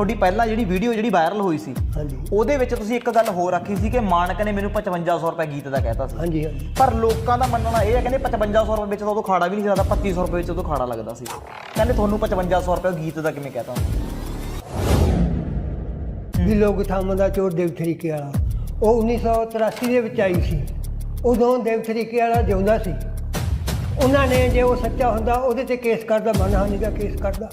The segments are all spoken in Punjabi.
ਤੁਹਾਡੀ ਪਹਿਲਾਂ ਜਿਹੜੀ ਵੀਡੀਓ ਜਿਹੜੀ ਵਾਇਰਲ ਹੋਈ ਸੀ ਹਾਂਜੀ। ਉਹਦੇ ਵਿੱਚ ਤੁਸੀਂ ਇੱਕ ਗੱਲ ਹੋਰ ਰੱਖੀ ਸੀ ਕਿ ਮਾਨਕ ਨੇ ਮੈਨੂੰ 5500 ਰੁਪਏ ਗੀਤ ਦਾ ਕਹਿਤਾ ਸੀ। ਹਾਂਜੀ ਹਾਂਜੀ। ਪਰ ਲੋਕਾਂ ਦਾ ਮੰਨਣਾ ਇਹ ਹੈ ਕਹਿੰਦੇ 5500 ਰੁਪਏ ਵਿੱਚ ਤਾਂ ਉਦੋਂ ਖਾੜਾ ਵੀ ਨਹੀਂ ਲੱਗਦਾ 2500 ਰੁਪਏ ਵਿੱਚ ਉਦੋਂ ਖਾੜਾ ਲੱਗਦਾ ਸੀ। ਕਹਿੰਦੇ ਤੁਹਾਨੂੰ 5500 ਰੁਪਏ ਗੀਤ ਦਾ ਕਿਵੇਂ ਕਹਿਤਾ ਵੀ ਲੋਕ ਥਾਮਾਂ ਦਾ ਚੋਰ ਦੇਵ ਤਰੀਕੇ ਵਾਲਾ। ਉਹ 1983 ਦੇ ਵਿੱਚ ਆਈ ਸੀ। ਉਦੋਂ ਦੇਵ ਤਰੀਕੇ ਵਾਲਾ ਜਿਉਂਦਾ ਸੀ। ਉਹਨਾਂ ਨੇ ਜੇ ਉਹ ਸੱਚਾ ਹੁੰਦਾ ਉਹਦੇ ਤੇ ਕੇਸ ਕਰਦਾ ਮਾਨਹਾਨੀ ਦਾ ਕੇਸ ਕਰਦਾ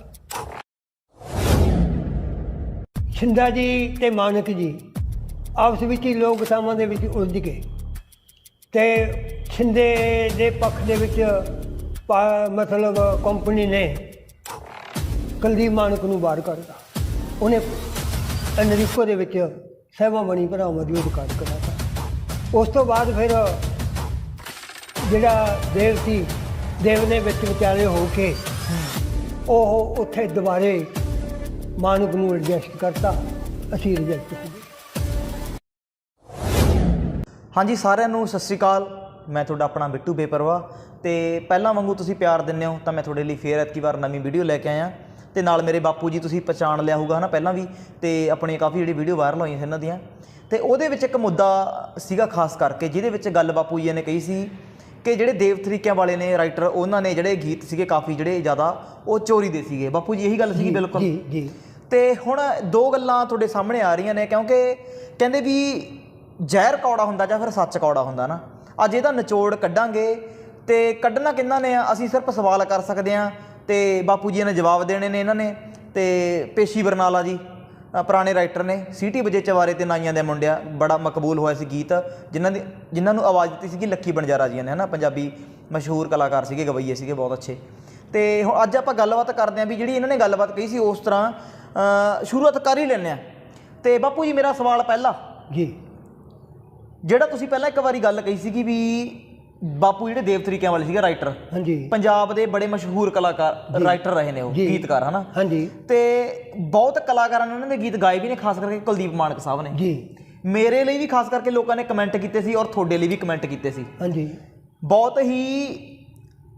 ਛਿੰਦਾ ਜੀ ਤੇ ਮਾਨਕ ਜੀ, ਆਪਸ ਵਿੱਚ ਹੀ ਲੋਕ ਥਾਮਾਂ ਦੇ ਵਿੱਚ ਉਲਝ ਗਏ ਤੇ ਛਿੰਦੇ ਦੇ ਪੱਖ ਦੇ ਵਿੱਚ ਪਾ- ਮਤਲਬ ਕੰਪਨੀ ਨੇ ਕੁਲਦੀਪ ਮਾਨਕ ਨੂੰ ਬਾਹਰ ਕੱਢਤਾ ਉਹਨੇ ਅਨਰੀਕੋ ਦੇ ਵਿੱਚ ਸਹਿਮਾ ਬਣੀ, ਭਰਾਵਾਂ ਦੀ ਰਿਕਾਰਡ ਕਰਾਤਾ ਉਸ ਤੋਂ ਬਾਅਦ ਫਿਰ ਜਿਹੜਾ ਦੇਵ ਸੀ, ਦੇਵ ਨੇ ਵਿੱਚ ਵਿਚਾਲੇ ਹੋ ਕੇ ਉਹ ਉੱਥੇ ਦੁਬਾਰੇ ਮਾਨਕ ਨੂੰ ਐਡਜਸਟ ਕਰਤਾ ਅਸੀਂ ਰਿਜੈਕਟ ਹੋ ਗਏ ਹਾਂਜੀ ਸਾਰਿਆਂ ਨੂੰ ਸਤਿ ਸ਼੍ਰੀ ਅਕਾਲ। ਮੈਂ ਤੁਹਾਡਾ ਆਪਣਾ ਬਿੱਟੂ ਬੇਪਰਵਾ। ਤੇ ਪਹਿਲਾਂ ਵਾਂਗੂ ਤੁਸੀਂ ਪਿਆਰ ਦਿੰਦੇ ਹੋ ਤਾਂ ਮੈਂ ਤੁਹਾਡੇ ਲਈ ਫੇਰ ਐਤਕੀ ਵਾਰ ਨਵੀਂ ਵੀਡੀਓ ਲੈ ਕੇ ਆਇਆ। ਤੇ ਨਾਲ ਮੇਰੇ ਬਾਪੂ ਜੀ ਤੁਸੀਂ ਪਛਾਣ ਲਿਆ ਹੋਊਗਾ ਹਨਾ ਪਹਿਲਾਂ ਵੀ। ਤੇ ਆਪਣੀ ਕਾਫੀ ਜਿਹੜੀ ਵੀਡੀਓ ਵਾਇਰਲ ਹੋਈਆਂ ਸੀ ਇਹਨਾਂ ਦੀਆਂ। ਤੇ ਉਹਦੇ ਵਿੱਚ ਇੱਕ ਮੁੱਦਾ ਸੀਗਾ ਖਾਸ ਕਰਕੇ ਜਿਹਦੇ ਵਿੱਚ ਗੱਲ ਬਾਪੂ ਜੀ ਨੇ ਕਹੀ ਸੀ ਕਿ ਜਿਹੜੇ ਦੇਵ ਤਰੀਕਿਆਂ ਵਾਲੇ ਨੇ ਰਾਈਟਰ ਉਹਨਾਂ ਨੇ ਜਿਹੜੇ ਗੀਤ ਸੀਗੇ ਕਾਫੀ ਜਿਹੜੇ ਜ਼ਿਆਦਾ ਉਹ ਚੋਰੀ ਦੇ ਸੀਗੇ। ਬਾਪੂ ਜੀ ਇਹੀ ਗੱਲ ਸੀਗੀ ਬਿਲਕੁਲ? ਜੀ ਜੀ। ਤੇ ਹੁਣ ਦੋ ਗੱਲਾਂ ਤੁਹਾਡੇ ਸਾਹਮਣੇ ਆ ਰਹੀਆਂ ਨੇ, ਕਿਉਂਕਿ ਕਹਿੰਦੇ ਵੀ ਜ਼ਹਿਰ ਕੌੜਾ ਹੁੰਦਾ ਜਾਂ ਫਿਰ ਸੱਚ ਕੌੜਾ ਹੁੰਦਾ ਨਾ, ਅੱਜ ਇਹਦਾ ਨਿਚੋੜ ਕੱਢਾਂਗੇ ਤੇ ਕੱਢਣਾ ਕਿੰਨਾ ਨੇ ਅਸੀਂ ਸਿਰਫ ਸਵਾਲ ਕਰ ਸਕਦੇ ਆ ਤੇ ਬਾਪੂ ਜੀ ਨੇ ਜਵਾਬ ਦੇਣੇ ਨੇ ਇਹਨਾਂ ਨੇ ਤੇ ਪੇਸ਼ੀ ਬਰਨਾਲਾ ਜੀ ਪੁਰਾਣੇ ਰਾਈਟਰ ਨੇ, ਸੀਟੀ ਵਜੇ ਚਵਾਰੇ ਤੇ ਨਾਈਆਂ ਦੇ ਮੁੰਡਿਆ, ਬੜਾ ਮਕਬੂਲ ਹੋਇਆ ਸੀ ਗੀਤ, ਜਿਨ੍ਹਾਂ ਦੀ, ਜਿਨ੍ਹਾਂ ਨੂੰ ਆਵਾਜ਼ ਦਿੱਤੀ ਸੀਗੀ ਲੱਕੀ ਬਣਜਾਰਾ ਜੀ ਨੇ, ਹਨਾ, ਪੰਜਾਬੀ ਮਸ਼ਹੂਰ ਕਲਾਕਾਰ ਸੀਗੇ, ਗਵਈਏ ਸੀਗੇ, ਬਹੁਤ ਅੱਛੇ। ਤੇ ਹੁਣ ਅੱਜ ਆਪਾਂ ਗੱਲਬਾਤ ਕਰਦੇ ਆਂ ਵੀ ਜਿਹੜੀ ਇਹਨਾਂ ਨੇ ਗੱਲਬਾਤ ਕਹੀ ਸੀ, ਉਸ ਤਰ੍ਹਾਂ ਸ਼ੁਰੂਆਤ ਕਰ ਹੀ ਲੈਂਦੇ ਆ ਤੇ ਬਾਪੂ ਜੀ ਮੇਰਾ ਸਵਾਲ ਪਹਿਲਾ। ਜੀ। ਜਿਹੜਾ ਤੁਸੀਂ ਪਹਿਲਾਂ ਇੱਕ ਵਾਰੀ ਗੱਲ ਕਹੀ ਸੀਗੀ ਵੀ ਬਾਪੂ ਜਿਹੜੇ ਦੇਵ ਤਰੀਕਿਆਂ ਵਾਲੇ ਸੀਗੇ ਰਾਈਟਰ ਹਾਂਜੀ। ਪੰਜਾਬ ਦੇ ਬੜੇ ਮਸ਼ਹੂਰ ਕਲਾਕਾਰ ਰਾਈਟਰ ਰਹੇ ਨੇ ਉਹ। ਗੀਤਕਾਰ ਹਨਾ? ਹਾਂਜੀ। ਤੇ ਬਹੁਤ ਕਲਾਕਾਰਾਂ ਨੇ ਉਹਨਾਂ ਦੇ ਗੀਤ ਗਾਏ ਵੀ ਨੇ ਖਾਸ ਕਰਕੇ ਕੁਲਦੀਪ ਮਾਨਕ ਸਾਹਿਬ ਨੇ। ਜੀ। ਮੇਰੇ ਲਈ ਵੀ ਖਾਸ ਕਰਕੇ ਲੋਕਾਂ ਨੇ ਕਮੈਂਟ ਕੀਤੇ ਸੀ ਔਰ ਤੁਹਾਡੇ ਲਈ ਵੀ ਕਮੈਂਟ ਕੀਤੇ ਸੀ। ਹਾਂਜੀ। ਬਹੁਤ ਹੀ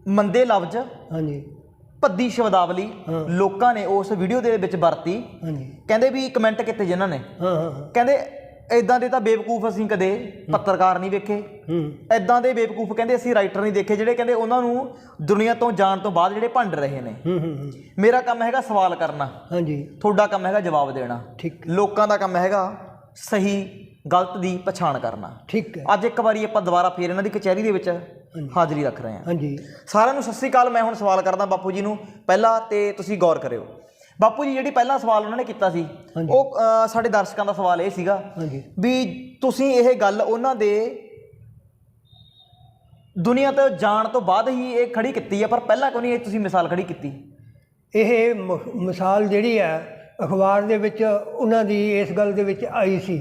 ਮੰਦੇ ਲਫ਼ਜ਼ ਹਾਂਜੀ। ਭੱਦੀ ਸ਼ਬਦਾਵਲੀ। ਲੋਕਾਂ ਨੇ ਉਸ ਵੀਡੀਓ ਦੇ ਵਿੱਚ ਵਰਤੀ। ਹਾਂਜੀ। ਕਹਿੰਦੇ ਵੀ ਕਮੈਂਟ ਕੀਤੇ ਜਿਨ੍ਹਾਂ ਨੇ। ਕਹਿੰਦੇ ਇਦਾਂ ਦੇ ਤਾਂ ਬੇਵਕੂਫ ਅਸੀਂ ਕਦੇ ਪੱਤਰਕਾਰ ਨਹੀਂ ਵੇਖੇ। ਹੂੰ। ਇਦਾਂ ਦੇ ਬੇਵਕੂਫ ਕਹਿੰਦੇ ਅਸੀਂ ਰਾਈਟਰ ਨਹੀਂ ਦੇਖੇ ਜਿਹੜੇ ਕਹਿੰਦੇ ਉਹਨਾਂ ਨੂੰ ਦੁਨੀਆ ਤੋਂ ਜਾਣ ਤੋਂ ਬਾਅਦ ਜਿਹੜੇ ਭੰਡ ਰਹੇ ਨੇ। ਹੂੰ ਹੂੰ ਹੂੰ। ਮੇਰਾ ਕੰਮ ਹੈਗਾ ਸਵਾਲ ਕਰਨਾ। ਹਾਂਜੀ। ਤੁਹਾਡਾ ਕੰਮ ਹੈਗਾ ਜਵਾਬ ਦੇਣਾ। ਠੀਕ। ਲੋਕਾਂ ਦਾ ਕੰਮ ਹੈਗਾ ਸਹੀ ਗਲਤ ਦੀ ਪਛਾਣ ਕਰਨਾ। ਠੀਕ ਹੈ। ਅੱਜ ਇੱਕ ਵਾਰੀ ਆਪਾਂ ਦੁਬਾਰਾ ਫੇਰ ਇਹਨਾਂ ਦੀ ਕਚਹਿਰੀ ਦੇ ਵਿੱਚ ਹਾਜ਼ਰੀ ਰੱਖ ਰਹੇ ਹਾਂ। ਹਾਂਜੀ। ਸਾਰਿਆਂ ਨੂੰ ਸਤਿ ਸ੍ਰੀ ਅਕਾਲ ਮੈਂ ਹੁਣ ਸਵਾਲ ਕਰਦਾ ਬਾਪੂ ਜੀ ਨੂੰ। ਪਹਿਲਾਂ ਤੇ ਤੁਸੀਂ ਗੌਰ ਕਰਿਓ। ਬਾਪੂ ਜੀ ਜਿਹੜੀ ਪਹਿਲਾ ਸਵਾਲ ਉਹਨਾਂ ਨੇ ਕੀਤਾ ਸੀ। ਉਹ ਸਾਡੇ ਦਰਸ਼ਕਾਂ ਦਾ ਸਵਾਲ ਇਹ ਸੀਗਾ ਵੀ ਤੁਸੀਂ ਇਹ ਗੱਲ ਉਹਨਾਂ ਦੇ ਦੁਨੀਆ ਤੋਂ ਜਾਣ ਤੋਂ ਬਾਅਦ ਹੀ ਇਹ ਖੜੀ ਕੀਤੀ ਹੈ ਪਰ ਪਹਿਲਾਂ ਕਿਉਂ ਨਹੀਂ ਇਹ ਤੁਸੀਂ ਮਿਸਾਲ ਖੜੀ ਕੀਤੀ? ਇਹ ਮਿਸਾਲ ਜਿਹੜੀ ਹੈ ਅਖਬਾਰ ਦੇ ਵਿੱਚ ਉਹਨਾਂ ਦੀ ਇਸ ਗੱਲ ਦੇ ਵਿੱਚ ਆਈ ਸੀ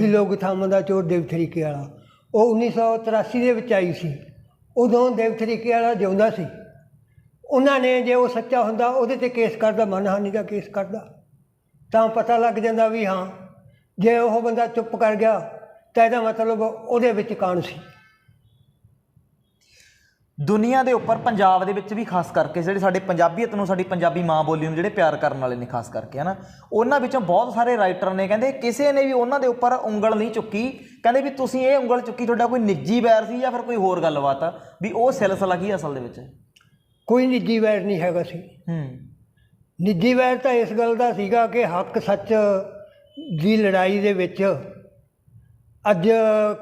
ਵੀ ਲੋਕ ਥਾਮਾਂ ਦਾ ਚੋਰ ਦੇਵ ਤਰੀਕੇ ਵਾਲਾ। ਉਹ 1983 ਦੇ ਵਿੱਚ ਆਈ ਸੀ। ਉਦੋਂ ਦੇਵ ਤਰੀਕੇ ਵਾਲਾ ਜਿਉਂਦਾ ਸੀ। ਉਹਨਾਂ ਨੇ ਜੇ ਉਹ ਸੱਚਾ ਹੁੰਦਾ, ਉਹਦੇ ਤੇ ਕੇਸ ਕਰਦਾ, ਮਾਨਹਾਨੀ ਦਾ ਕੇਸ ਕਰਦਾ। ਤਾਂ ਪਤਾ ਲੱਗ ਜਾਂਦਾ ਵੀ ਹਾਂ, ਜੇ ਉਹ ਬੰਦਾ ਚੁੱਪ ਕਰ ਗਿਆ, ਤਾਂ ਇਹਦਾ ਮਤਲਬ ਉਹਦੇ ਵਿੱਚ ਕਾਣ ਸੀ? ਦੁਨੀਆ ਦੇ ਉੱਪਰ ਪੰਜਾਬ ਦੇ ਵਿੱਚ ਵੀ ਖਾਸ ਕਰਕੇ ਜਿਹੜੇ ਸਾਡੇ ਪੰਜਾਬੀਅਤ ਨੂੰ ਸਾਡੀ ਪੰਜਾਬੀ ਮਾਂ ਬੋਲੀ ਨੂੰ ਜਿਹੜੇ ਪਿਆਰ ਕਰਨ ਵਾਲੇ ਨੇ ਖਾਸ ਕਰਕੇ ਹਨਾ? ਉਹਨਾਂ ਵਿੱਚੋਂ ਬਹੁਤ ਸਾਰੇ ਰਾਈਟਰ ਨੇ ਕਹਿੰਦੇ ਕਿਸੇ ਨੇ ਵੀ ਉਹਨਾਂ ਦੇ ਉੱਪਰ ਉਂਗਲ ਨਹੀਂ ਚੁੱਕੀ। ਕਹਿੰਦੇ ਵੀ ਤੁਸੀਂ ਇਹ ਉਂਗਲ ਚੁੱਕੀ ਤੁਹਾਡਾ ਕੋਈ ਨਿੱਜੀ ਵੈਰ ਸੀ ਜਾਂ ਫਿਰ ਕੋਈ ਹੋਰ ਗੱਲਬਾਤ ਆ? ਵੀ ਉਹ ਸਿਲਸਿਲਾ ਕੀ ਅਸਲ ਦੇ ਵਿੱਚ? ਕੋਈ ਨਿੱਜੀ ਵੈਰ ਨਹੀਂ ਹੈਗਾ ਸੀ। ਹੂੰ। ਨਿੱਜੀ ਵੈਰ ਤਾਂ ਇਸ ਗੱਲ ਦਾ ਸੀਗਾ ਕਿ ਹੱਕ ਸੱਚ ਦੀ ਲੜਾਈ ਦੇ ਵਿੱਚ ਅੱਜ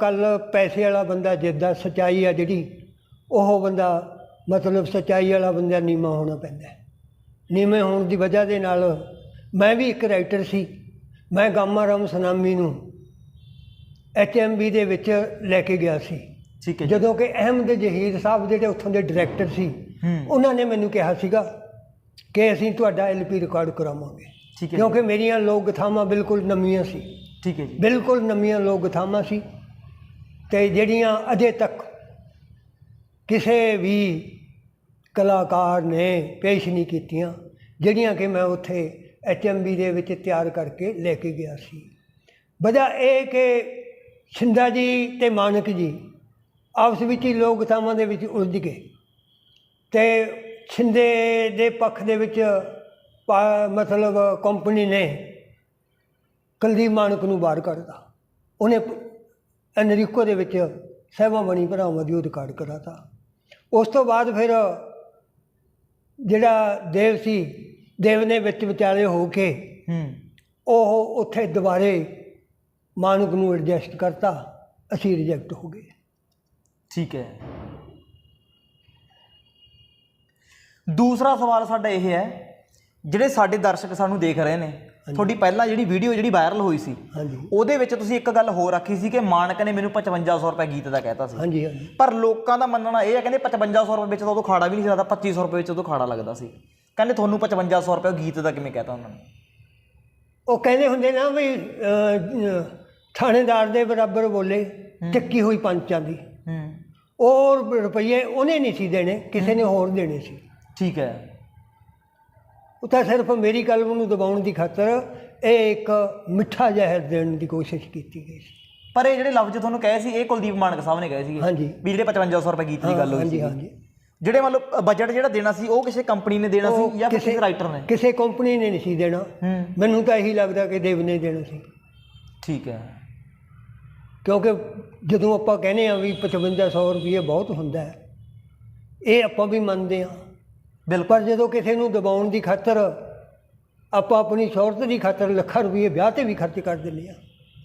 ਕੱਲ ਪੈਸੇ ਵਾਲਾ ਬੰਦਾ ਜਿੱਦਾਂ ਸਚਾਈ ਆ ਜਿਹੜੀ। ਉਹ ਬੰਦਾ ਮਤਲਬ ਸਚਾਈ ਵਾਲਾ ਬੰਦਾ ਨੀਮਾ ਹੋਣਾ ਪੈਂਦਾ। ਨੀਵੇਂ ਹੋਣ ਦੀ ਵਜ੍ਹਾ ਦੇ ਨਾਲ ਮੈਂ ਵੀ ਇੱਕ ਰਾਈਟਰ ਸੀ। ਮੈਂ ਗਾਮਾ ਰਾਮ ਸਨਾਮੀ ਨੂੰ ਐਚਐਮਬੀ ਦੇ ਵਿੱਚ ਲੈ ਕੇ ਗਿਆ ਸੀ। ਠੀਕ ਹੈ ਜਦੋਂ ਕਿ ਅਹਿਮਦ ਜਹੀਰ ਸਾਹਿਬ ਜਿਹੜੇ ਉੱਥੋਂ ਦੇ ਡਾਇਰੈਕਟਰ ਸੀ ਉਹਨਾਂ ਨੇ ਮੈਨੂੰ ਕਿਹਾ ਸੀਗਾ ਕਿ ਅਸੀਂ ਤੁਹਾਡਾ ਐਲਪੀ ਰਿਕਾਰਡ ਕਰਾਵਾਂਗੇ। ਠੀਕ ਹੈ ਕਿਉਂਕਿ ਮੇਰੀਆਂ ਲੋਕ ਗਥਾਵਾਂ ਬਿਲਕੁਲ ਨਵੀਆਂ ਸੀ। ਠੀਕ ਹੈ ਜੀ। ਬਿਲਕੁਲ ਨਵੀਆਂ ਲੋਕ ਗਥਾਵਾਂ ਸੀ ਤੇ ਜਿਹੜੀਆਂ ਅਜੇ ਤੱਕ ਕਿਸੇ ਵੀ ਕਲਾਕਾਰ ਨੇ ਪੇਸ਼ ਨਹੀਂ ਕੀਤੀਆਂ, ਜਿਹੜੀਆਂ ਕਿ ਮੈਂ ਉੱਥੇ ਐਚਐਮਬੀ ਦੇ ਵਿੱਚ ਤਿਆਰ ਕਰਕੇ ਲੈ ਕੇ ਗਿਆ ਸੀ। ਵਜ੍ਹਾ ਇਹ ਕਿ ਛਿੰਦਾ ਜੀ ਤੇ ਮਾਨਕ ਜੀ ਆਪਸ ਵਿੱਚ ਹੀ ਲੋਕ ਗਥਾਵਾਂ ਦੇ ਵਿੱਚ ਉਲਝ ਗਏ ਤੇ ਛਿੰਦੇ ਦੇ ਪੱਖ ਦੇ ਵਿੱਚ ਪਾ- ਮਤਲਬ ਕੰਪਨੀ ਨੇ ਕੁਲਦੀਪ ਮਾਨਕ ਨੂੰ ਬਾਹਰ ਕੱਢਤਾ। ਉਹਨੇ ਐਨਰੀਕੋ ਦੇ ਵਿੱਚ ਸਹਿਬਾਂ ਬਣੀ ਭਰਾਵਾਂ ਦੀ ਉਹ ਰਿਕਾਰਡ ਕਰਾਤਾ। ਉਸ ਤੋਂ ਬਾਅਦ ਫਿਰ ਜਿਹੜਾ ਦੇਵ ਸੀ ਦੇਵ ਨੇ ਵਿੱਚ ਵਿਚਾਲੇ ਹੋ ਕੇ ਹੂੰ। ਉਹ ਉੱਥੇ ਦੁਬਾਰੇ ਮਾਨਕ ਨੂੰ ਐਡਜਸਟ ਕਰਤਾ ਅਸੀਂ ਰਿਜੈਕਟ ਹੋ ਗਏ। ਠੀਕ ਹੈ। ਦੂਸਰਾ ਸਵਾਲ ਸਾਡਾ ਇਹ ਹੈ ਜਿਹੜੇ ਸਾਡੇ ਦਰਸ਼ਕ ਸਾਨੂੰ ਦੇਖ ਰਹੇ ਨੇ ਤੁਹਾਡੀ ਪਹਿਲਾਂ ਜਿਹੜੀ ਵੀਡੀਓ ਜਿਹੜੀ ਵਾਇਰਲ ਹੋਈ ਸੀ ਹਾਂਜੀ। ਉਹਦੇ ਵਿੱਚ ਤੁਸੀਂ ਇੱਕ ਗੱਲ ਹੋਰ ਰੱਖੀ ਸੀ ਕਿ ਮਾਨਕ ਨੇ ਮੈਨੂੰ 5500 ਰੁਪਏ ਗੀਤ ਦਾ ਕਹਿਤਾ ਸੀ। ਹਾਂਜੀ ਹਾਂਜੀ। ਪਰ ਲੋਕਾਂ ਦਾ ਮੰਨਣਾ ਇਹ ਹੈ ਕਹਿੰਦੇ 5500 ਰੁਪਏ ਵਿੱਚ ਤਾਂ ਉਦੋਂ ਖਾੜਾ ਵੀ ਨਹੀਂ ਲੱਗਦਾ 2500 ਰੁਪਏ ਵਿੱਚ ਉਦੋਂ ਖਾੜਾ ਲੱਗਦਾ ਸੀ। ਕਹਿੰਦੇ ਤੁਹਾਨੂੰ 5500 ਰੁਪਏ ਗੀਤ ਦਾ ਕਿਵੇਂ ਕਹਿਤਾ ਉਹਨਾਂ ਨੇ? ਉਹ ਕਹਿੰਦੇ ਹੁੰਦੇ ਨਾ ਵੀ ਥਾਣੇਦਾਰ ਦੇ ਬਰਾਬਰ ਬੋਲੇ ਚੱਕੀ ਹੋਈ ਪੰਚਾਂ ਦੀ। ਹੂੰ। ਉਹ ਰੁਪਈਏ ਉਹਨੇ ਨਹੀਂ ਸੀ ਦੇਣੇ ਕਿਸੇ ਨੇ ਹੋਰ ਦੇਣੇ ਸੀ। ਠੀਕ ਹੈ। ਉਹ ਤਾਂ ਸਿਰਫ ਮੇਰੀ ਕਲਮ ਨੂੰ ਦਬਾਉਣ ਦੀ ਖਾਤਰ ਇਹ ਇੱਕ ਮਿੱਠਾ ਜ਼ਹਿਰ ਦੇਣ ਦੀ ਕੋਸ਼ਿਸ਼ ਕੀਤੀ ਗਈ ਸੀ। ਪਰ ਇਹ ਜਿਹੜੇ ਲਫ਼ਜ਼ ਤੁਹਾਨੂੰ ਕਹੇ ਸੀ ਇਹ ਕੁਲਦੀਪ ਮਾਨਕ ਸਾਹਿਬ ਨੇ ਕਹੇ ਸੀਗੇ। ਹਾਂਜੀ। ਵੀ ਜਿਹੜੇ 5500 ਰੁਪਏ ਗੀਤ ਦੀ ਗੱਲ ਹੋਈ ਸੀ ਹਾਂਜੀ ਜਿਹੜੇ ਮਤਲਬ ਬਜਟ ਜਿਹੜਾ ਦੇਣਾ ਸੀ ਉਹ ਕਿਸੇ ਕੰਪਨੀ ਨੇ ਦੇਣਾ ਸੀ ਜਾਂ ਕਿਸੇ ਰਾਈਟਰ ਨੇ? ਕਿਸੇ ਕੰਪਨੀ ਨੇ ਨਹੀਂ ਸੀ ਦੇਣਾ। ਮੈਨੂੰ ਤਾਂ ਇਹੀ ਲੱਗਦਾ ਕਿ ਦੇਵ ਨੇ ਦੇਣਾ ਸੀ। ਠੀਕ ਹੈ। ਕਿਉਂਕਿ ਜਦੋਂ ਆਪਾਂ ਕਹਿੰਦੇ ਆ ਵੀ 5500 ਰੁਪਏ ਬਹੁਤ ਹੁੰਦਾ ਹੈ ਇਹ ਆਪਾਂ ਵੀ ਮੰਨਦੇ ਆ ਬਿਲਕੁਲ ਜਦੋਂ ਕਿਸੇ ਨੂੰ ਦਬਾਉਣ ਦੀ ਖਾਤਰ ਆਪਾਂ ਆਪਣੀ ਸ਼ੌਹਰਤ ਦੀ ਖਾਤਰ ਲੱਖਾਂ ਰੁਪਏ ਵਿਆਹ ਤੇ ਵੀ ਖਰਚ ਕਰ ਦਿੰਦੇ ਆ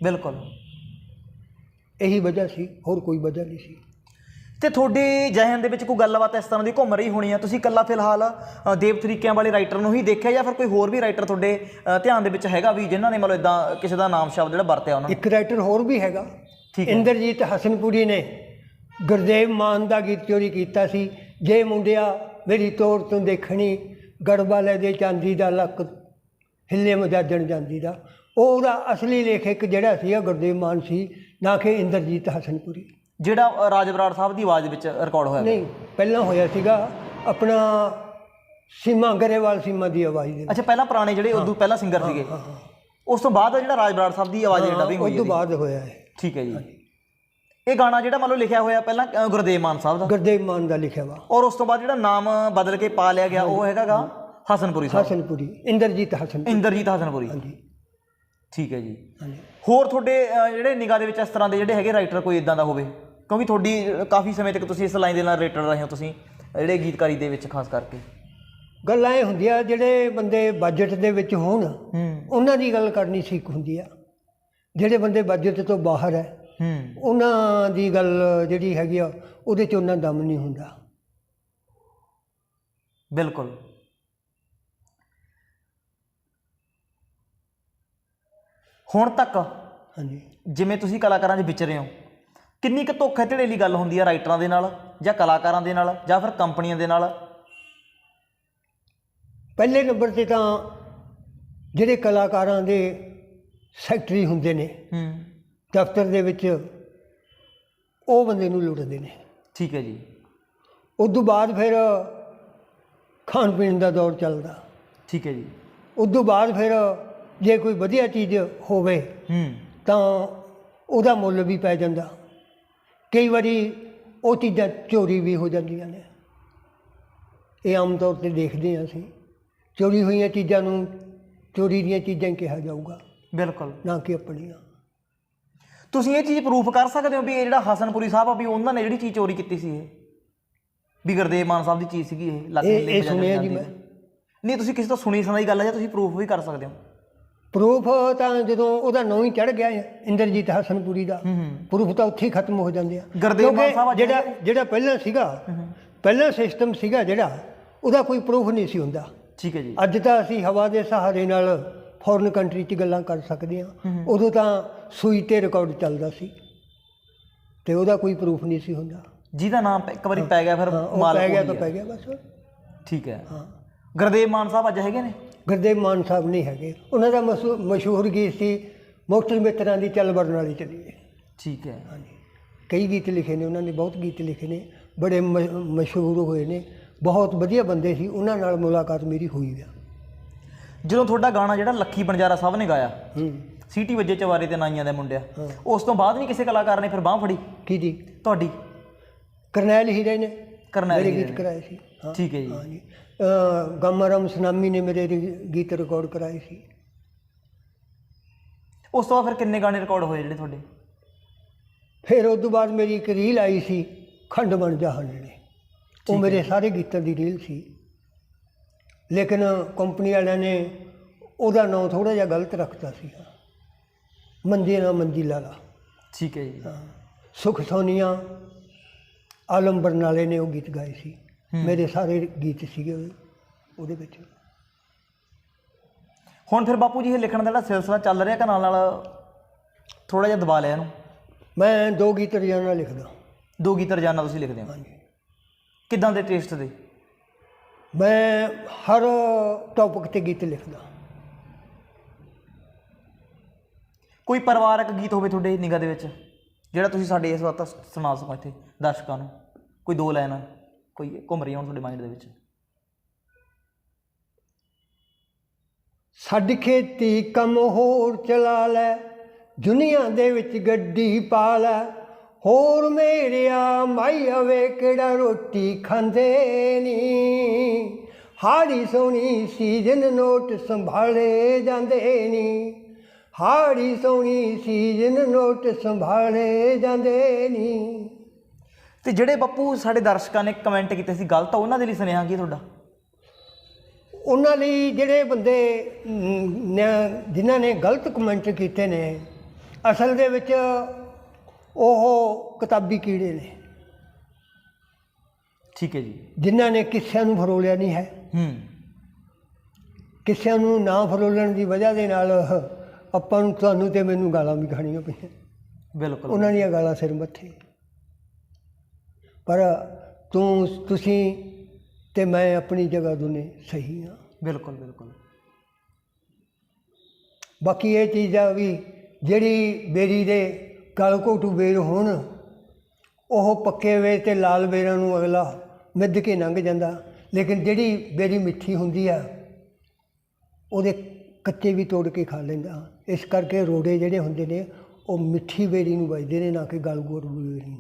ਬਿਲਕੁਲ। ਇਹੀ ਵਜ੍ਹਾ ਸੀ ਹੋਰ ਕੋਈ ਵਜ੍ਹਾ ਨਹੀਂ ਸੀ। ਤੇ ਤੁਹਾਡੇ ਜਹਨ ਦੇ ਵਿੱਚ ਕੋਈ ਗੱਲਬਾਤ ਇਸ ਤਰ੍ਹਾਂ ਦੀ ਘੁੰਮ ਰਹੀ ਹੋਣੀ ਆ? ਤੁਸੀਂ ਇਕੱਲਾ ਫਿਲਹਾਲ ਦੇਵ ਤਰੀਕਿਆਂ ਵਾਲੇ ਰਾਈਟਰ ਨੂੰ ਹੀ ਦੇਖਿਆ ਜਾਂ ਫਿਰ ਕੋਈ ਹੋਰ ਵੀ ਰਾਈਟਰ ਤੁਹਾਡੇ ਧਿਆਨ ਦੇ ਵਿੱਚ ਹੈਗਾ ਵੀ ਜਿਨ੍ਹਾਂ ਨੇ ਮਤਲਬ ਇਦਾਂ ਕਿਸੇ ਦਾ ਨਾਮ ਸ਼ਬਦ ਜਿਹੜਾ ਵਰਤਿਆ ਉਹਨਾਂ ਨੇ? ਇੱਕ ਰਾਈਟਰ ਹੋਰ ਵੀ ਹੈਗਾ। ਠੀਕ ਹੈ। ਇੰਦਰਜੀਤ ਹਸਨਪੁਰੀ ਨੇ ਗੁਰਦੇਵ ਮਾਨ ਦਾ ਗੀਤ ਚੋਰੀ ਕੀਤਾ ਸੀ। ਜੇ ਮੁੰਡਿਆ ਮੇਰੀ ਤੋਰ ਤੋਂ ਦੇਖਣੀ ਗੜਵਾਲੇ ਦੇ ਚਾਂਦੀ ਦਾ ਲੱਕ ਹਿੱਲੇ ਮਜਾਜਣ ਜਾਂਦੀ ਦਾ। ਉਹ ਉਹਦਾ ਅਸਲੀ ਲੇਖਕ ਜਿਹੜਾ ਸੀ ਉਹ ਗੁਰਦੇਵ ਮਾਨ ਸੀ ਨਾ ਕਿ ਇੰਦਰਜੀਤ ਹਸਨਪੁਰੀ। ਜਿਹੜਾ ਰਾਜ ਬਰਾੜ ਸਾਹਿਬ ਦੀ ਆਵਾਜ਼ ਵਿੱਚ ਰਿਕਾਰਡ ਹੋਇਆ ਨਹੀਂ ਪਹਿਲਾਂ ਹੋਇਆ ਸੀਗਾ ਆਪਣਾ ਸੀਮਾ ਗਰੇਵਾਲ ਸੀਮਾ ਦੀ ਆਵਾਜ਼ ਦੇ ਅੱਛਾ ਪਹਿਲਾਂ ਪੁਰਾਣੇ ਜਿਹੜੇ ਉਦੋਂ ਪਹਿਲਾਂ ਸਿੰਗਰ ਸੀਗੇ। ਉਸ ਤੋਂ ਬਾਅਦ ਜਿਹੜਾ ਰਾਜ ਬਰਾੜ ਸਾਹਿਬ ਦੀ ਆਵਾਜ਼ ਦੀ ਡਬਿੰਗ ਉਸ ਹੋਈ ਤੋਂ ਹੈ ਬਾਅਦ ਹੋਇਆ ਹੈ ਠੀਕ ਹੈ ਜੀ। ਇਹ ਗਾਣਾ ਜਿਹੜਾ ਮੰਨ ਲਓ ਲਿਖਿਆ ਹੋਇਆ ਪਹਿਲਾਂ ਅ, ਗੁਰਦੇਵ ਮਾਨ ਸਾਹਿਬ ਦਾ। ਗੁਰਦੇਵ ਮਾਨ ਦਾ ਲਿਖਿਆ ਵਾ। ਔਰ ਉਸ ਤੋਂ ਬਾਅਦ ਜਿਹੜਾ ਨਾਮ ਬਦਲ ਕੇ ਪਾ ਲਿਆ ਗਿਆ ਉਹ ਹੈਗਾਗਾ ਹਸਨਪੁਰੀ ਸਾਹਿਬ। ਹਸਨਪੁਰੀ ਇੰਦਰਜੀਤ ਹਸਨ ਇੰਦਰਜੀਤ ਹਸਨਪੁਰੀ। ਹਾਂਜੀ। ਠੀਕ ਹੈ ਜੀ। ਹਾਂਜੀ। ਹੋਰ ਤੁਹਾਡੇ ਅ, ਜਿਹੜੇ ਨਿਗਾਹ ਦੇ ਵਿੱਚ ਇਸ ਤਰ੍ਹਾਂ ਦੇ ਜਿਹੜੇ ਹੈਗੇ ਰਾਈਟਰ ਕੋਈ ਇਦਾਂ ਦਾ ਹੋਵੇ? ਕਿਉਂਕਿ ਤੁਹਾਡੀ ਅ, ਕਾਫੀ ਸਮੇਂ ਤੱਕ ਤੁਸੀਂ ਇਸ ਲਾਈਨ ਦੇ ਨਾਲ ਰੇਟਰ ਰਹੇ ਹੋ ਤੁਸੀਂ ਜਿਹੜੇ ਗੀਤਕਾਰੀ ਦੇ ਵਿੱਚ ਖਾਸ ਕਰਕੇ। ਗੱਲ ਐ ਹੁੰਦੀ ਆ ਜਿਹੜੇ ਬੰਦੇ ਬਜਟ ਦੇ ਵਿੱਚ ਹੋਣ ਹੂੰ। ਉਹਨਾਂ ਦੀ ਗੱਲ ਕਰਨੀ ਸਿੱਖ ਹੁੰਦੀ ਆ। ਜਿਹੜੇ ਬੰਦੇ ਬਜਟ ਤੋਂ ਬਾਹਰ ਹੂੰ ਉਹਨਾਂ ਦੀ ਗੱਲ ਜਿਹੜੀ ਹੈਗੀ ਆ ਉਹਦੇ 'ਚ ਉਹਨਾਂ ਦਮ ਨਹੀਂ ਹੁੰਦਾ। ਬਿਲਕੁਲ। ਹੁਣ ਤੱਕ ਹਾਂਜੀ। ਜਿਵੇਂ ਤੁਸੀਂ ਕਲਾਕਾਰਾਂ 'ਚ ਵਿਚਰੇ ਹੋ ਕਿੰਨੀ ਕੁ ਧੋਖੇ ਧੜੇ ਦੀ ਗੱਲ ਹੁੰਦੀ ਹੈ ਰਾਈਟਰਾਂ ਦੇ ਨਾਲ ਜਾਂ ਕਲਾਕਾਰਾਂ ਦੇ ਨਾਲ ਜਾਂ ਫਿਰ ਕੰਪਨੀਆਂ ਦੇ ਨਾਲ? ਪਹਿਲੇ ਨੰਬਰ ਤੇ ਤਾਂ ਜਿਹੜੇ ਕਲਾਕਾਰਾਂ ਦੇ ਸੈਕਟਰੀ ਹੁੰਦੇ ਨੇ ਹੂੰ। ਦਫ਼ਤਰ ਦੇ ਵਿੱਚ ਉਹ ਬੰਦੇ ਨੂੰ ਲੁੱਟਦੇ ਨੇ। ਠੀਕ ਹੈ ਜੀ। ਉਸ ਤੋਂ ਬਾਅਦ ਫਿਰ ਖਾਣ ਪੀਣ ਦਾ ਦੌਰ ਚੱਲਦਾ। ਠੀਕ ਹੈ ਜੀ। ਉਸ ਤੋਂ ਬਾਅਦ ਫਿਰ ਜੇ ਕੋਈ ਵਧੀਆ ਚੀਜ਼ ਹੋਵੇ ਹੂੰ। ਤਾਂ ਉਹਦਾ ਮੁੱਲ ਵੀ ਪੈ ਜਾਂਦਾ। ਕਈ ਵਾਰੀ ਉਹ ਚੀਜ਼ਾਂ ਚੋਰੀ ਵੀ ਹੋ ਜਾਂਦੀਆਂ ਨੇ। ਇਹ ਆਮ ਤੌਰ ਤੇ ਦੇਖਦੇ ਹਾਂ ਅਸੀਂ। ਚੋਰੀ ਹੋਈਆਂ ਚੀਜ਼ਾਂ ਨੂੰ ਚੋਰੀ ਦੀਆਂ ਚੀਜ਼ਾਂ ਕਿਹਾ ਜਾਊਗਾ। ਬਿਲਕੁਲ। ਨਾ ਕਿ ਆਪਣੀਆਂ। ਤੁਸੀਂ ਇਹ ਚੀਜ਼ ਪ੍ਰੂਫ ਕਰ ਸਕਦੇ ਹੋ ਵੀ ਇਹ ਜਿਹੜਾ ਹਸਨਪੁਰੀ ਸਾਹਿਬ ਆ ਵੀ ਉਹਨਾਂ ਨੇ ਜਿਹੜੀ ਚੀਜ਼ ਚੋਰੀ ਕੀਤੀ ਸੀ ਇਹ? ਵੀ ਗੁਰਦੇਵ ਮਾਨ ਸਾਹਿਬ ਦੀ ਚੀਜ਼ ਸੀਗੀ ਇਹ ਲੱਖ ਇਹ- ਇਹ ਸੁਣਿਆ ਜੀ ਮੈਂ। ਨਹੀਂ ਤੁਸੀਂ ਕਿਸੇ ਤੋਂ ਸੁਣੀ ਸੁਣਾਈ ਗੱਲ ਹੈ ਜਾਂ ਤੁਸੀਂ ਪ੍ਰੂਫ ਵੀ ਕਰ ਸਕਦੇ ਹੋ? ਪ੍ਰੂਫ ਤਾਂ ਜਦੋਂ ਉਹਦਾ ਨਾਂ ਹੀ ਚੜ ਗਿਆ ਹੈ ਇੰਦਰਜੀਤ ਹਸਨਪੁਰੀ ਦਾ। ਪ੍ਰੂਫ ਤਾਂ ਉੱਥੇ ਹੀ ਖਤਮ ਹੋ ਜਾਂਦੇ ਆ। ਗੁਰਦੇਵ ਮਾਨ ਸਾਹਿਬ ਜਿਹੜਾ ਜਿਹੜਾ ਪਹਿਲਾਂ ਸੀਗਾ ਪਹਿਲਾਂ ਸਿਸਟਮ ਸੀਗਾ ਜਿਹੜਾ ਉਹਦਾ ਕੋਈ ਪ੍ਰੂਫ ਨਹੀਂ ਸੀ ਹੁੰਦਾ। ਠੀਕ ਹੈ ਜੀ। ਅੱਜ ਤਾਂ ਅਸੀਂ ਹਵਾ ਦੇ ਸਹਾਰੇ ਨਾਲ ਫੋਰਨ ਕੰਟਰੀ 'ਚ ਗੱਲਾਂ ਕਰ ਸਕਦੇ ਹਾਂ। ਉਦੋਂ ਤਾਂ ਸੂਈ ਤੇ ਰਿਕਾਰਡ ਚੱਲਦਾ ਸੀ। ਤੇ ਉਹਦਾ ਕੋਈ ਪ੍ਰੂਫ ਨਹੀਂ ਸੀ ਹੁੰਦਾ। ਜਿਹਦਾ ਨਾਮ ਪ- ਇੱਕ ਵਾਰੀ ਪੈ ਗਿਆ ਫਿਰ ਹਾਂ, ਉਹ ਮਾਲਕ ਪੈ ਗਿਆ ਤਾਂ। ਪੈ ਗਿਆ ਬਸ। ਠੀਕ ਹੈ। ਹਾਂ। ਗੁਰਦੇਵ ਮਾਨ ਸਾਹਿਬ ਅੱਜ ਹੈਗੇ ਨੇ? ਗੁਰਦੇਵ ਮਾਨ ਸਾਹਿਬ ਨਹੀਂ ਹੈਗੇ। ਉਹਨਾਂ ਦਾ ਮਸ਼ਹੂ- ਮਸ਼ਹੂਰ ਗੀਤ ਸੀ ਮੋਟਰ ਮਿੱਤਰਾਂ ਦੀ ਚੱਲ ਬਰਨ ਵਾਲੀ ਚੱਲੀਏ ਠੀਕ ਹੈ। ਹਾਂਜੀ। ਕਈ ਗੀਤ ਲਿਖੇ ਨੇ ਉਹਨਾਂ ਨੇ ਬਹੁਤ ਗੀਤ ਲਿਖੇ ਨੇ ਬੜੇ ਮ- ਮਸ਼ਹੂਰ ਹੋਏ ਨੇ ਬਹੁਤ ਵਧੀਆ ਬੰਦੇ ਸੀ ਉਹਨਾਂ ਨਾਲ ਮੁਲਾਕਾਤ ਮੇਰੀ ਹੋਈ ਆ। ਜਦੋਂ ਤੁਹਾਡਾ ਗਾਣਾ ਜਿਹੜਾ ਲੱਖੀ ਬੰਜਾਰਾ ਸਾਹਿਬ ਨੇ ਗਾਇਆ ਹੂੰ। ਸੀਟੀ ਵੱਜੇ ਚਵਾਰੇ ਤੇ ਨਾਈਆਂ ਦੇ ਮੁੰਡਿਆ। ਉਸ ਤੋਂ ਬਾਅਦ ਨਹੀਂ ਕਿਸੇ ਕਲਾਕਾਰ ਨੇ ਫਿਰ ਬਾਹ ਫੜੀ। ਕੀ ਜੀ? ਤੁਹਾਡੀ। ਕਰਨੈਲ ਹੀਰੇ ਨੇ। ਕਰਨੈਲ ਮੇਰੇ ਗੀਤ। ਕਰਾਏ ਸੀ। ਹਾਂ। ਠੀਕ ਹੈ ਜੀ। ਹਾਂਜੀ ਗਮਰਮ ਸੁਨਾਮੀ ਨੇ ਮੇਰੇ ਗੀਤ ਰਿਕਾਰਡ ਕਰਾਏ ਸੀ। ਉਸ ਤੋਂ ਬਾਅਦ ਫਿਰ ਕਿੰਨੇ ਗਾਣੇ ਰਿਕਾਰਡ ਹੋਏ ਜਿਹੜੇ ਤੁਹਾਡੇ? ਫਿਰ ਉਸ ਤੋਂ ਬਾਅਦ ਮੇਰੀ ਇੱਕ ਰੀਲ ਆਈ ਸੀ ਖੰਡ ਬਣ ਜਾ ਹੰਡਣੇ ਉਹ ਮੇਰੇ ਸਾਰੇ ਗੀਤਾਂ ਦੀ ਰੀਲ ਸੀ। ਲੇਕਿਨ ਕੰਪਨੀ ਵਾਲਿਆਂ ਨੇ ਉਹਦਾ ਨਾਮ ਥੋੜਾ ਜਿਹਾ ਗਲਤ ਰੱਖਤਾ ਸੀ ਮੰਜੇ ਨਾ ਮੰਜੀ ਲਾਲਾ। ਠੀਕ ਹੈ ਜੀ। ਹਾਂ। ਸੁਖ ਸੋਨੀਆ ਆਲਮ ਬਰਨਾਲੇ ਨੇ ਉਹ ਗੀਤ ਗਾਏ ਸੀ। ਮੇਰੇ ਸਾਰੇ ਗੀਤ ਸੀਗੇ ਉਹਦੇ- ਉਹਦੇ ਵਿੱਚ। ਹੁਣ ਫਿਰ ਬਾਪੂ ਜੀ ਇਹ ਲਿਖਣ ਦਾ ਜਿਹੜਾ ਸਿਲਸਿਲਾ ਚੱਲ ਰਿਹਾ ਕਿ ਨਾਲ ਨਾਲ ਥੋੜਾ ਜਿਹਾ ਦਬਾ ਲਿਆ ਇਹਨੂੰ। ਮੈਂ ਦੋ ਗੀਤ ਰੋਜ਼ਾਨਾ ਲਿਖਦਾ। ਦੋ ਗੀਤ ਰੋਜ਼ਾਨਾ ਤੁਸੀਂ ਲਿਖਦੇ ਹੋ। ਹਾਂਜੀ। ਕਿਦਾਂ ਦੇ ਟੇਸਟ ਦੇ? ਮੈਂ ਹਰ ਟੌਪਿਕ ਤੇ ਗੀਤ ਲਿਖਦਾ। ਕੋਈ ਪਰਿਵਾਰਕ ਗੀਤ ਹੋਵੇ ਤੁਹਾਡੇ ਨਿਗਾਹ ਦੇ ਵਿੱਚ, ਜਿਹੜਾ ਤੁਸੀਂ ਸਾਡੇ ਇਸ ਵਾਰ ਸੁਣਾ ਸਕੋ ਇੱਥੇ, ਦਰਸ਼ਕਾਂ ਨੂੰ। ਕੋਈ ਦੋ ਲਾਈਨਾਂ, ਕੋਈ ਘੁੰਮ ਰਹੀ ਹੋਣ ਤੁਹਾਡੇ ਮਾਈਂਡ ਦੇ ਵਿੱਚ? ਸਾਡੀ ਖੇਤੀ ਕੰਮ ਹੋਰ ਚਲਾ ਲੈ, ਦੁਨੀਆ ਦੇ ਵਿੱਚ ਗੱਡੀ ਪਾ ਲੈ। ਹੋਰ ਮੇਰਿਆ ਮਾਈਆ ਵੇ ਕਿਹੜਾ ਰੋਟੀ ਖਾਂਦੇ ਨੀ। ਹਾੜੀ ਸੋਹਣੀ ਸੀਜਨ ਨੋਟ ਸੰਭਾਲੇ ਜਾਂਦੇ ਨੀ। ਹਾੜੀ ਸੋਹਣੀ ਸੀਜਨ ਨੋਟ ਸੰਭਾਲੇ ਜਾਂਦੇ ਨੀ। ਤੇ ਜਿਹੜੇ ਬਾਪੂ ਸਾਡੇ ਦਰਸ਼ਕਾਂ ਨੇ ਕਮੈਂਟ ਕੀਤੇ ਸੀ ਗਲਤ ਆ ਉਹਨਾਂ ਦੇ ਲਈ ਸੁਨੇਹਾ ਕੀ ਤੁਹਾਡਾ? ਉਹਨਾਂ ਲਈ ਜਿਹੜੇ ਬੰਦੇ ਨੇ- ਜਿਨ੍ਹਾਂ ਨੇ ਗਲਤ ਕਮੈਂਟ ਕੀਤੇ ਨੇ ਅਸਲ ਦੇ ਵਿੱਚ ਉਹ ਕਿਤਾਬੀ ਕੀੜੇ ਨੇ। ਠੀਕ ਹੈ ਜੀ। ਜਿਨ੍ਹਾਂ ਨੇ ਕਿੱਸਿਆਂ ਨੂੰ ਫਰੋਲਿਆ ਨਹੀਂ ਹੈ। ਹੂੰ। ਕਿੱਸਿਆਂ ਨੂੰ ਨਾ ਫਰੋਲਣ ਦੀ ਵਜ੍ਹਾ ਦੇ ਨਾਲ ਆਪਾਂ ਨੂੰ ਤੁਹਾਨੂੰ ਤੇ ਮੈਨੂੰ ਗਾਲਾਂ ਵੀ ਖਾਣੀਆਂ ਪਈਆਂ। ਬਿਲਕੁਲ ਉਹਨਾਂ ਦੀਆਂ ਗਾਲਾਂ ਸਿਰ ਮੱਥੇ। ਪਰ ਤੂੰ ਤੁਸੀਂ ਤੇ ਮੈਂ ਆਪਣੀ ਜਗ੍ਹਾ ਦੋਨੇ ਸਹੀ ਹਾਂ। ਬਿਲਕੁਲ ਬਿਲਕੁਲ। ਬਾਕੀ ਇਹ ਚੀਜ਼ ਆ ਵੀ ਜਿਹੜੀ ਬੇਰੀ ਦੇ ਗਲ ਘੋਟੂ ਬੇਰ ਹੋਣ ਉਹ ਪੱਕੇ ਵੇ ਤੇ ਲਾਲ ਬੇਰਾਂ ਨੂੰ ਅਗਲਾ ਮਿੱਧ ਕੇ ਲੰਘ ਜਾਂਦਾ। ਲੇਕਿਨ ਜਿਹੜੀ ਬੇਰੀ ਮਿੱਠੀ ਹੁੰਦੀ ਆ ਉਹਦੇ ਕੱਚੇ ਵੀ ਤੋੜ ਕੇ ਖਾ ਲੈਂਦਾ ਇਸ ਕਰਕੇ ਰੋੜੇ ਜਿਹੜੇ ਹੁੰਦੇ ਨੇ, ਉਹ ਮਿੱਠੀ ਬੇਰੀ ਨੂੰ ਵੱਜਦੇ ਨੇ, ਨਾ ਕਿ ਗਲ ਘੋਟੂ ਬੇਰੀ ਨੂੰ।